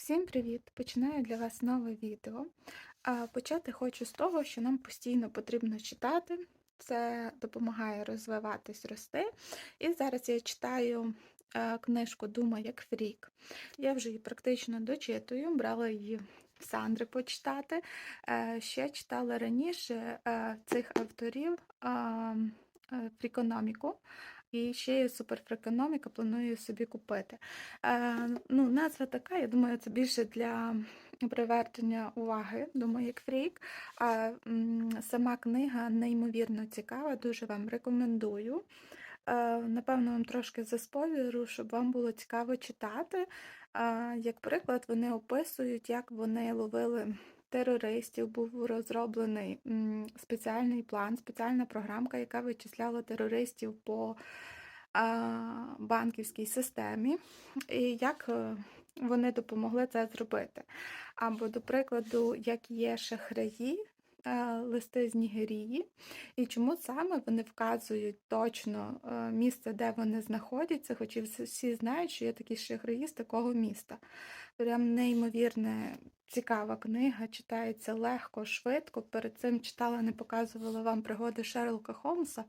Всім привіт! Починаю для вас нове відео. Почати хочу з того, що нам постійно потрібно читати. Це допомагає розвиватись, рости. І зараз я читаю е, книжку Дума як фрік. Я вже її практично дочитую, брала її в Сандри почитати. Е, Ще читала раніше е, цих авторів фрікономіку. І ще є суперфрекономіка, планую собі купити. Е, ну, Назва така, я думаю, це більше для привернення уваги, думаю, як фрік. А сама книга неймовірно цікава, дуже вам рекомендую. Е, напевно, вам трошки заспойлеру, щоб вам було цікаво читати. Е, як приклад, вони описують, як вони ловили. Терористів був розроблений спеціальний план, спеціальна програмка, яка вичисляла терористів по банківській системі, і як е, вони допомогли це зробити. Або, до прикладу, як є шахраї, листи з Нігерії, і чому саме вони вказують точно е, місце, де вони знаходяться, хоч і всі- знають, що є такі шахраї з такого міста. Прям неймовірне, цікава книга, читається легко, швидко. Перед цим читала, не показувала вам пригоди Шерлока Холмса.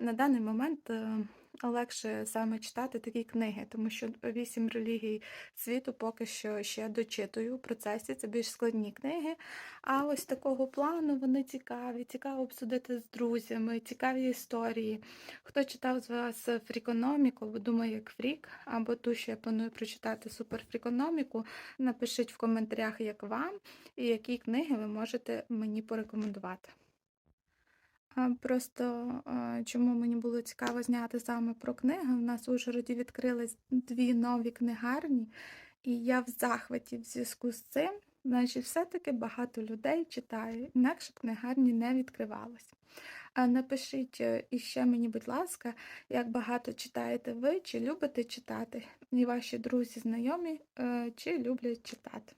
На даний момент е, легше саме читати такі книги, тому що вісім релігій світу поки що ще дочитую в процесі. Це більш складні книги. А ось такого плану вони цікаві, цікаво обсудити з друзями, цікаві історії. Хто читав з вас фрікономіку, думаю, як фрік, або ту, що я планую прочитати суперфрікономіку, напишіть в коментарях, як вам, і які книги ви можете мені порекомендувати. Просто чому мені було цікаво зняти саме про книги. У нас у Ужгороді відкрились дві нові книгарні, і я в захваті в зв'язку з цим. Значить, все-таки багато людей читає, інакше книгарні не відкривалися. Напишіть е, іще мені, будь ласка, як багато читаєте ви, чи любите читати, і ваші друзі, знайомі, е, чи люблять читати.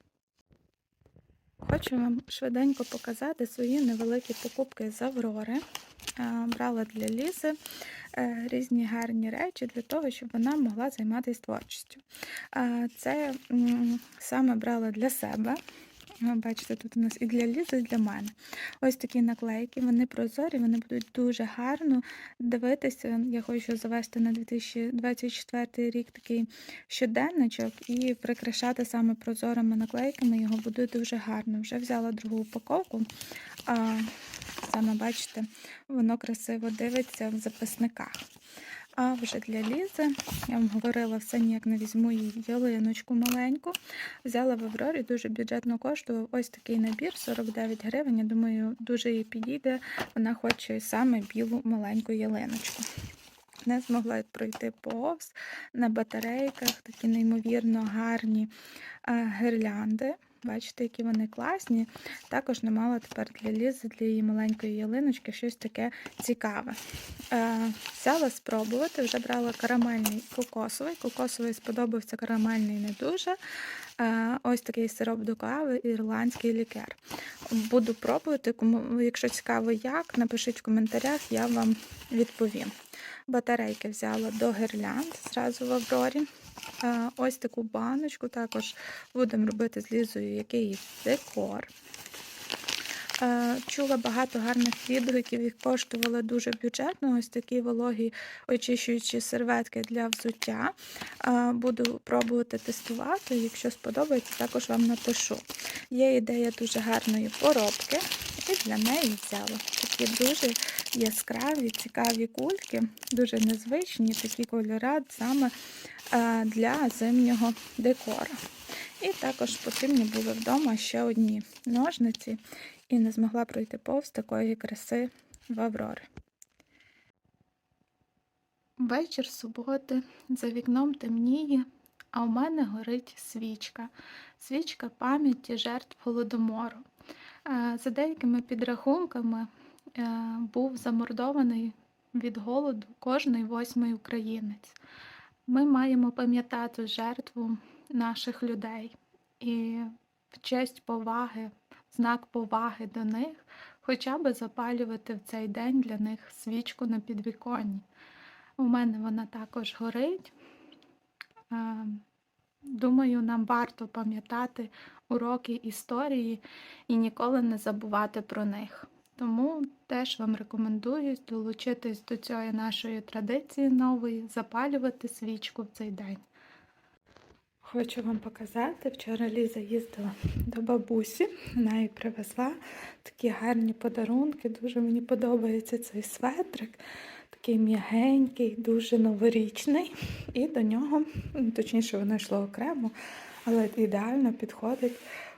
Хочу вам швиденько показати свої невеликі покупки з Аврори. Е, Брала для Лізи е, різні гарні речі для того, щоб вона могла займатися творчістю. Е, Це саме брала для себе. Ви Бачите, тут у нас і для Лізи, і для мене. Ось такі наклейки, вони прозорі, вони будуть дуже гарно дивитися. Я хочу завести на 2024 рік такий щоденничок і прикрашати саме прозорими наклейками. Його буде дуже гарно. Вже взяла другу упаковку. А, саме бачите, воно красиво дивиться в записниках. А вже для Лізи, я вам говорила, все ніяк не візьму її ялиночку маленьку. Взяла в Аврорі, дуже бюджетно коштував ось такий набір 49 гривень. Я думаю, дуже їй підійде. Вона хоче саме білу маленьку ялиночку. Не змогла пройти повз на батарейках, такі неймовірно гарні е, гірлянди. Бачите, які вони класні. Також не мала тепер для Лізи, для її маленької ялиночки щось таке цікаве. Е, взяла спробувати, вже брала карамельний кокосовий. Кокосовий сподобався карамельний не дуже. Е, ось такий сироп до кави, ірландський лікер. Буду пробувати. Якщо цікаво, як, напишіть в коментарях, я вам відповім. Батарейки взяла до гірлянд зразу в Аврорі. Е, Ось таку баночку також будемо робити з лізою якийсь декор. Е, Чула багато гарних відгуків, їх коштували дуже бюджетно. Ось такі вологі очищуючі серветки для взуття. Е, Буду пробувати тестувати. Якщо сподобається, також вам напишу. Є ідея дуже гарної поробки, і для неї взяла. Такі дуже яскраві, цікаві кульки, дуже незвичні такі кольори саме е, для зимнього декору. І також потрібні були вдома ще одні ножниці, і не змогла пройти повз такої краси в Аврори. Вечір суботи, за вікном темніє, а у мене горить свічка. Свічка пам'яті жертв голодомору. За деякими підрахунками е, був замордований від голоду кожний восьмий українець. Ми маємо пам'ятати жертву наших людей і в честь поваги, знак поваги до них, хоча би запалювати в цей день для них свічку на підвіконні. У мене вона також горить. Е, Думаю, нам варто пам'ятати уроки історії і ніколи не забувати про них. Тому теж вам рекомендую долучитись до цієї нашої традиції нової, запалювати свічку в цей день. Хочу вам показати. Вчора Ліза їздила до бабусі, вона їй привезла такі гарні подарунки. Дуже мені подобається цей светрик. Такий м'ягенький, дуже новорічний. І до нього, точніше, воно йшло окремо, але ідеально підходить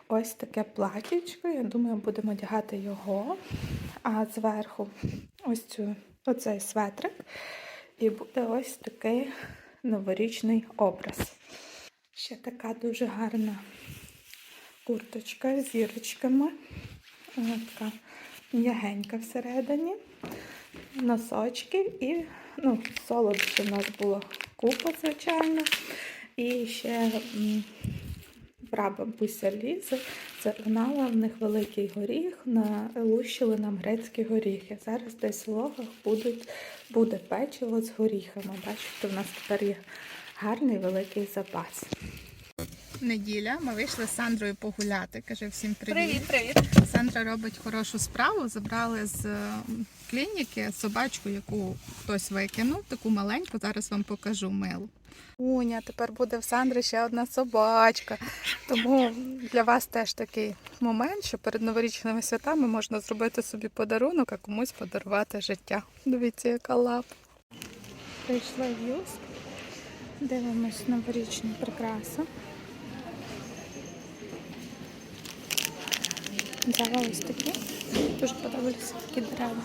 ось таке платічко. Я думаю, будемо одягати його. А зверху ось цю, оцей светрик. І буде ось такий новорічний образ. Ще така дуже гарна курточка з зірочками. Вона така м'ягенька всередині. Носочки і ну, солодощів у нас було купа, звичайно. І ще прабабуся Лізи загнала в них великий горіх, налущили нам грецькі горіхи. Зараз десь в логах будуть, буде печиво з горіхами. Бачите, в нас тепер є гарний великий запас. Неділя, ми вийшли з Сандрою погуляти. Каже всім привіт. привіт. Сандра робить хорошу справу. Забрали з е, клініки собачку, яку хтось викинув, таку маленьку. Зараз вам покажу милу. Уня, тепер буде в Сандри ще одна собачка. Тому для вас теж такий момент, що перед новорічними святами можна зробити собі подарунок, а комусь подарувати життя. Дивіться, яка лапа. Прийшла в Юск. Дивимось новорічні прикраси. Взяла ось такі. Дуже подобаються такі дерева.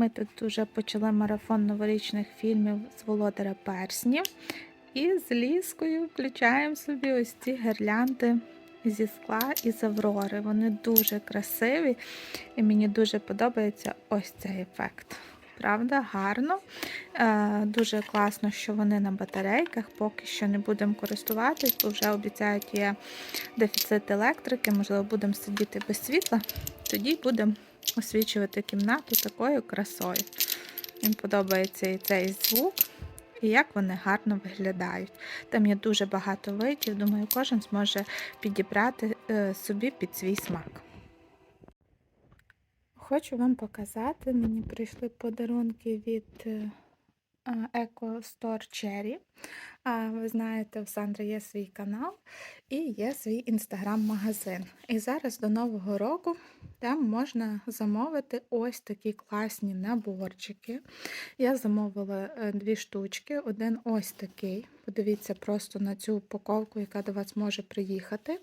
Ми тут вже почали марафон новорічних фільмів з Володаря Перснів. І з ліскою включаємо собі ось ці гірлянди зі скла і з аврори. Вони дуже красиві і мені дуже подобається ось цей ефект. Правда, гарно. Е, дуже класно, що вони на батарейках. Поки що не будемо користуватись, бо вже обіцяють є дефіцит електрики, можливо, будемо сидіти без світла. Тоді будемо освічувати кімнату такою красою. Їм подобається і цей звук, і як вони гарно виглядають. Там є дуже багато видів, думаю, кожен зможе підібрати е, собі під свій смак. Хочу вам показати, мені прийшли подарунки від е, Eco Store Cherry. Ви знаєте, в Сандри є свій канал і є свій інстаграм-магазин. І зараз до Нового року там можна замовити ось такі класні наборчики. Я замовила е, дві штучки, один ось такий. Подивіться просто на цю упаковку, яка до вас може приїхати.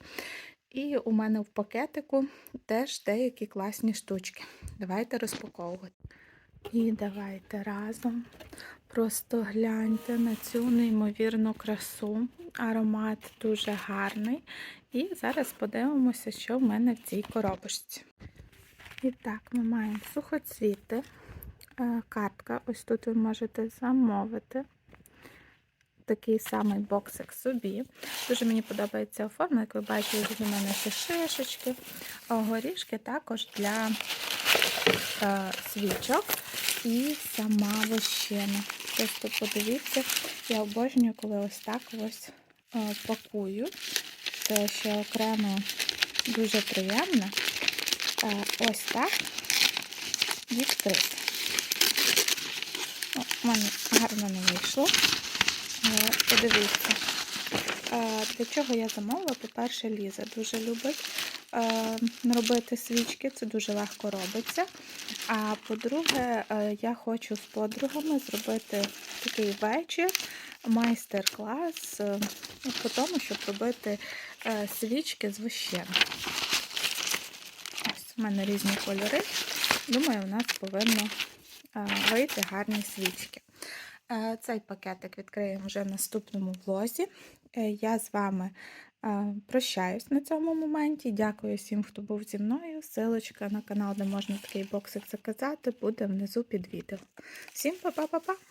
І у мене в пакетику теж деякі класні штучки. Давайте розпаковувати. І давайте разом. Просто гляньте на цю неймовірну красу. Аромат дуже гарний. І зараз подивимося, що в мене в цій коробочці. І так, ми маємо сухоцвіти. Е, Картка. Ось тут ви можете замовити. Такий самий боксик собі. Дуже мені подобається оформлення, як ви бачите, у мене ще шишечки, горішки також для е, свічок і сама вощина. Просто подивіться, я обожнюю, коли ось так ось е, пакую. Це ще окремо дуже приємно. Е, ось так відкрити. У мене гарно не вийшло. Але подивіться. Е, Для чого я замовила? По-перше, Ліза дуже любить е, робити свічки, це дуже легко робиться. А по-друге, е, я хочу з подругами зробити такий вечір, майстер-клас е, по тому, щоб робити е, свічки з вощем. Ось у мене різні кольори. Думаю, у нас повинно е, вийти гарні свічки. Е, Цей пакетик відкриємо вже в наступному влозі. Е, Я з вами е, прощаюсь на цьому моменті. Дякую всім, хто був зі мною. Силочка на канал, де можна такий боксик заказати, буде внизу під відео. Всім па-па-па-па!